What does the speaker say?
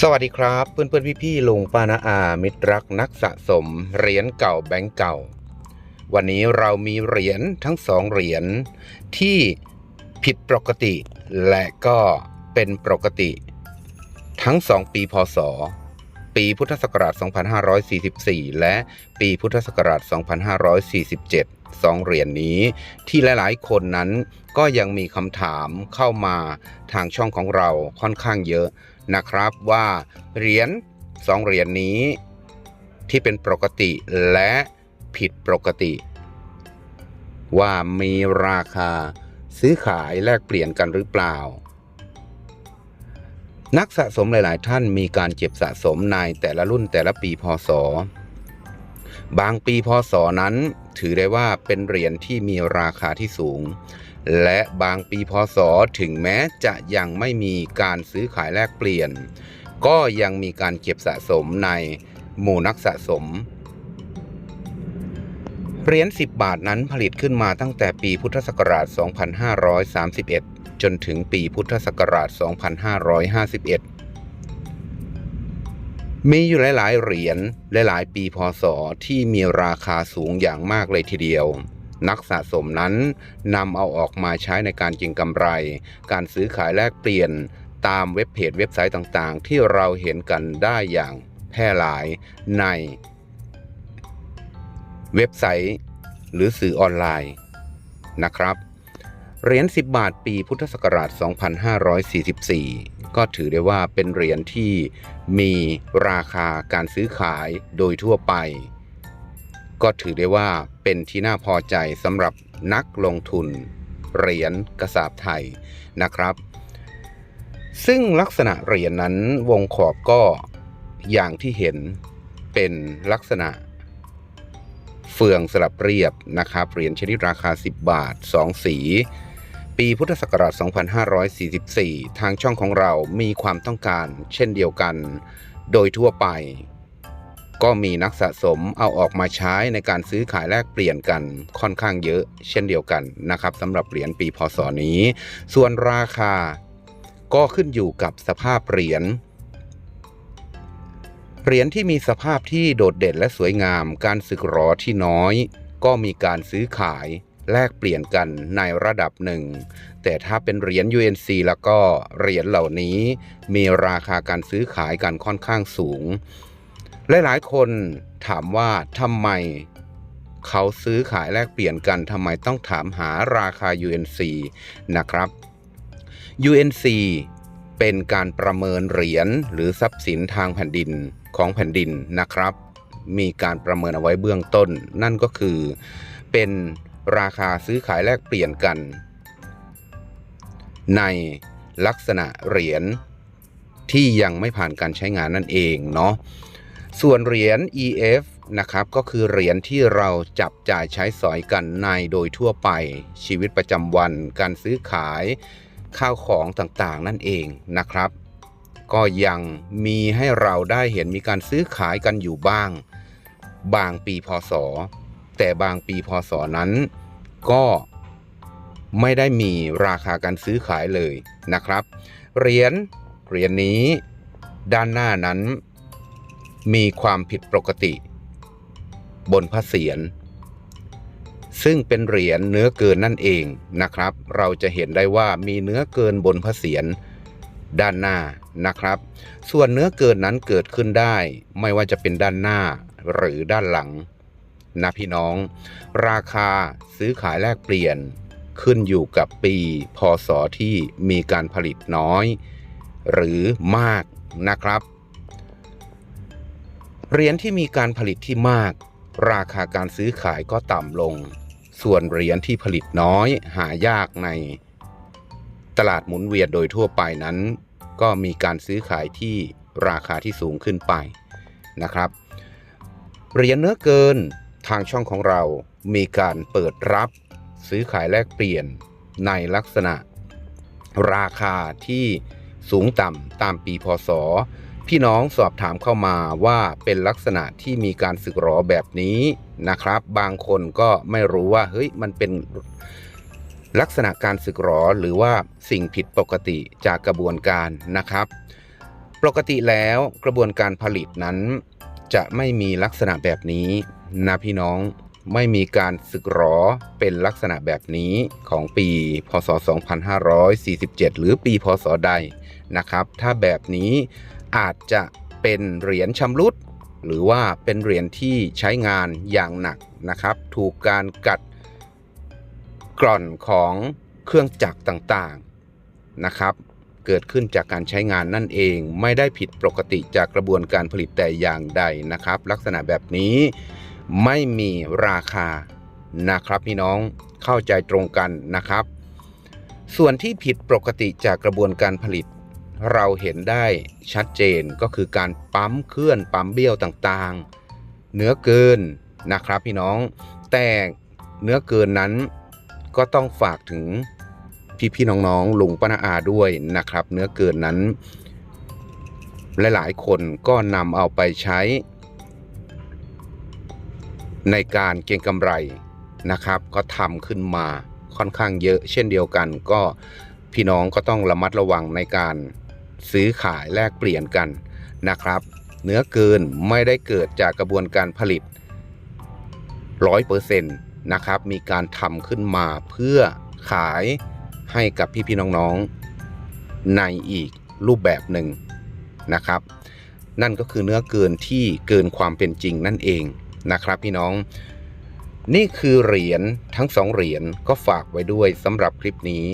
สวัสดีครับ เพื่อนเพื่อนพี่พี่ๆลุงป้านาอา มิตรรักนักสะสมเหรียญเก่าแบงก์เก่า วันนี้เรามีเหรียญทั้งสองเหรียญที่ผิดปกติ และก็เป็นปกติ ทั้งสองปีพศ ปีพุทธศักราช 2544 และปีพุทธศักราช 2547สองเหรียญนี้ที่หลายๆ คนนั้นก็ยังมีคำถามเข้ามาทางช่องของเราค่อนข้างเยอะ นะครับว่าเหรียญสองเหรียญนี้ที่เป็นปกติและผิดปกติ ว่ามีราคาซื้อขายแลกเปลี่ยนกันหรือเปล่า นักสะสมหลาย ๆ ท่านมีการเก็บสะสมในแต่ละรุ่นแต่ละปีพศ บางปีพศนั้นถือได้ว่าเป็นเหรียญที่มีราคาที่สูง และบางปีพศถึงแม้จะยังไม่มีการซื้อขายแลกเปลี่ยน ก็ยังมีการเก็บสะสมในหมู่นักสะสมเหรียญ10 บาทนั้นผลิตขึ้นมาตั้งแต่ปีพุทธศักราช 2531 จนถึงปีพุทธศักราช 2551 มีอยู่หลาย ๆ เหรียญหลาย ๆ ปีพศที่มีราคาสูงอย่างมากเลยทีเดียว นักสะสมนั้นนำเอาออกมาใช้ในการเก็งกำไร การซื้อขายแลกเปลี่ยน ตามเว็บเพจเว็บไซต์ต่างๆ ที่เราเห็นกันได้อย่างแพร่หลายในเว็บไซต์ หรือสื่อออนไลน์นะครับเหรียญ10 บาทปีพุทธศักราช 2544 ก็ถือได้ว่าเป็นเหรียญที่มีราคาการซื้อขายโดยทั่วไป ก็ถือได้ว่าเป็นที่น่าพอใจสำหรับนักลงทุน เหรียญกระสาบไทยนะครับ ซึ่งลักษณะเหรียญนั้นวงขอบก็อย่างที่เห็นเป็นลักษณะ เฟืองสลับเรียบนะครับเหรียญชนิดราคา 10 บาท 2 สี ปีพุทธศักราช 2544 ทางช่องของเรามีความต้องการเช่นเดียวกัน โดยทั่วไป ก็มีนักสะสมเอาออกมาใช้ในการซื้อขายแลกเปลี่ยนกันค่อนข้างเยอะ เช่นเดียวกันนะครับสำหรับเหรียญปีพศนี้ ส่วนราคาก็ขึ้นอยู่กับสภาพเหรียญเหรียญที่มีสภาพที่โดดเด่นและสวยงาม การสึกหรอที่น้อย ก็มีการซื้อขายแลกเปลี่ยนกันในระดับหนึ่ง แต่ถ้าเป็นเหรียญ UNC แล้วก็เหรียญเหล่านี้มีราคาการซื้อขายกันค่อนข้างสูง หลายๆ คนถามว่าทำไม เขาซื้อขายแลกเปลี่ยนกันทำไมต้องถามหาราคา UNC นะครับ UNC เป็นการประเมินเหรียญหรือทรัพย์สินทางแผ่นดินของแผ่นดินนะครับ มีการประเมินเอาไว้เบื้องต้น นั่นก็คือ เป็นราคาซื้อขายแลกเปลี่ยนกัน ในลักษณะเหรียญที่ยังไม่ผ่านการใช้งานนั่นเองเนาะ ส่วนเหรียญ EF นะครับก็คือเหรียญที่เราจับจ่ายใช้สอยกันในโดยทั่วไป ชีวิตประจำวัน การซื้อขายข้าวของต่างๆ นั่นเองนะครับ ก็ยังมีให้เราได้เห็นมีการซื้อขายกันอยู่บ้าง บางปีพศ แต่บางปีพศนั้น ก็ไม่ได้มีราคาการซื้อขายเลยนะครับ เหรียญเหรียญนี้ด้านหน้านั้น มีความผิดปกติ บนพระเศียรซึ่งเป็นเหรียญเนื้อเกินนั่นเองนะครับ เราจะเห็นได้ว่ามีเนื้อเกินบนพระเศียรด้านหน้านะครับ ส่วนเนื้อเกินนั้นเกิดขึ้นได้ ไม่ว่าจะเป็นด้านหน้าหรือด้านหลังนะพี่น้อง ราคาซื้อขายแลกเปลี่ยนขึ้นอยู่กับปีพศที่มีการผลิตน้อย หรือมากนะครับ เหรียญที่มีการผลิตที่มาก ราคาการซื้อขายก็ต่ำลง ส่วนเหรียญที่ผลิตน้อยหายากใน ตลาดหมุนเวียนโดยทั่วไปนั้น ก็มีการซื้อขายที่ราคาที่สูงขึ้นไปนะครับ เหรียญเนื้อเกินทางช่องของเรามีการเปิดรับซื้อขายแลกเปลี่ยนในลักษณะ ราคาที่สูงต่ำตามปีพศ พี่น้องสอบถามเข้ามาว่าเป็นลักษณะที่มีการสึกหรอแบบนี้นะครับ บางคนก็ไม่รู้ว่าเฮ้ยมันเป็นลักษณะการสึกหรอหรือว่าสิ่งผิดปกติจากกระบวนการนะครับ ปกติแล้วกระบวนการผลิตนั้น จะไม่มีลักษณะแบบนี้นะพี่น้องไม่มีการสึกหรอเป็นลักษณะแบบนี้ของปี พศ 2547 หรือปี พศ ใดนะครับ ถ้าแบบนี้ อาจจะเป็นเหรียญชำรุด หรือว่าเป็นเหรียญที่ใช้งานอย่างหนักนะครับ ถูกการกัดกร่อนของเครื่องจักรต่างๆนะครับ เกิดขึ้นจากการใช้งานนั่นเองไม่ได้ผิดปกติจากกระบวนการผลิตแต่อย่างใดนะครับ ลักษณะแบบนี้ไม่มีราคานะครับพี่น้องเข้าใจตรงกันนะครับ ส่วนที่ผิดปกติจากกระบวนการผลิต เราเห็นได้ชัดเจนก็คือการปั๊มเคลื่อนปั๊มเบี้ยวต่างๆ เนื้อเกินนะครับพี่น้อง แต่เนื้อเกินนั้นก็ต้องฝากถึงพี่ๆน้องๆลุงป้านอาด้วยนะครับ เนื้อเกินนั้น หลายๆคนก็นำเอาไปใช้ ในการเก็งกำไรนะครับ ก็ทำขึ้นมาค่อนข้างเยอะ เช่นเดียวกันก็พี่น้องก็ต้องระมัดระวังในการ ซื้อขายแลกเปลี่ยนกันนะครับ เนื้อเกินไม่ได้เกิดจากกระบวนการผลิต 100%นะครับ มีการทำขึ้นมาเพื่อขายให้กับพี่ๆน้องๆในอีกรูปแบบหนึ่งนะครับ นั่นก็คือเนื้อเกินที่เกินความเป็นจริงนั่นเองนะครับ พี่น้อง นี่คือเหรียญทั้งสองเหรียญก็ฝากไว้ด้วยสำหรับคลิปนี้